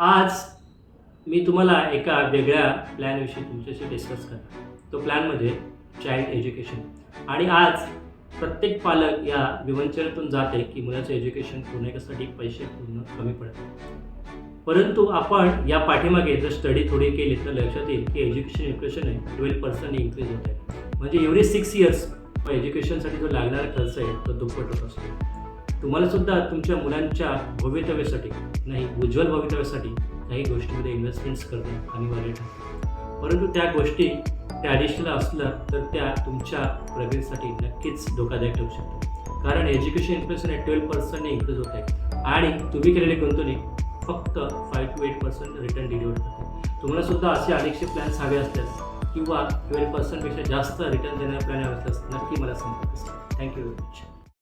आज मी तुम्हाला एका वेगळ्या प्लॅनविषयी तुमच्याशी डिस्कस करणार तो प्लॅन म्हणजे चाइल्ड एज्युकेशन आणि आज प्रत्येक पालक या विवंचनेतून जाते की मुलाचं एज्युकेशन पुण्यासाठी पैसे पूर्ण कमी पडतात. परंतु आपण या पाठीमागे जर स्टडी थोडी केली तर लक्षात येईल की एज्युकेशन इन्फ्लेशन आहे ट्वेल्व पर्सेंट इन्क्रीज होत आहे. म्हणजे एव्हरी सिक्स इयर्स एज्युकेशनसाठी जो लागणारा खर्च आहे तो दुप्पट होत असतो. तुम्हाला सुद्धा तुमच्या मुलांच्या भवितव्यासाठी नाही उज्ज्वल भवितव्यासाठी काही गोष्टीमध्ये इन्व्हेस्टमेंट्स करणं अनिवार्य ठरतं. परंतु त्या गोष्टी त्या ॲडिशनल असलं तर त्या तुमच्या प्रगतीसाठी नक्कीच धोकादायक ठरू शकतात. कारण एज्युकेशन इन्फ्लेशन हे ट्वेल्व पर्सेंटने इन्क्रीज होत आहे. आणि तुम्ही केलेली गुंतवणूक फक्त five to eight percent return deliver करते. तुम्हाला सुद्धा असे अनेकशे प्लॅन्स हवे असल्यास किंवा ट्वेल्व पर्सेंटपेक्षा जास्त रिटर्न देणारे प्लॅन हवे असल्यास नक्की मला संपर्क करा thank you very much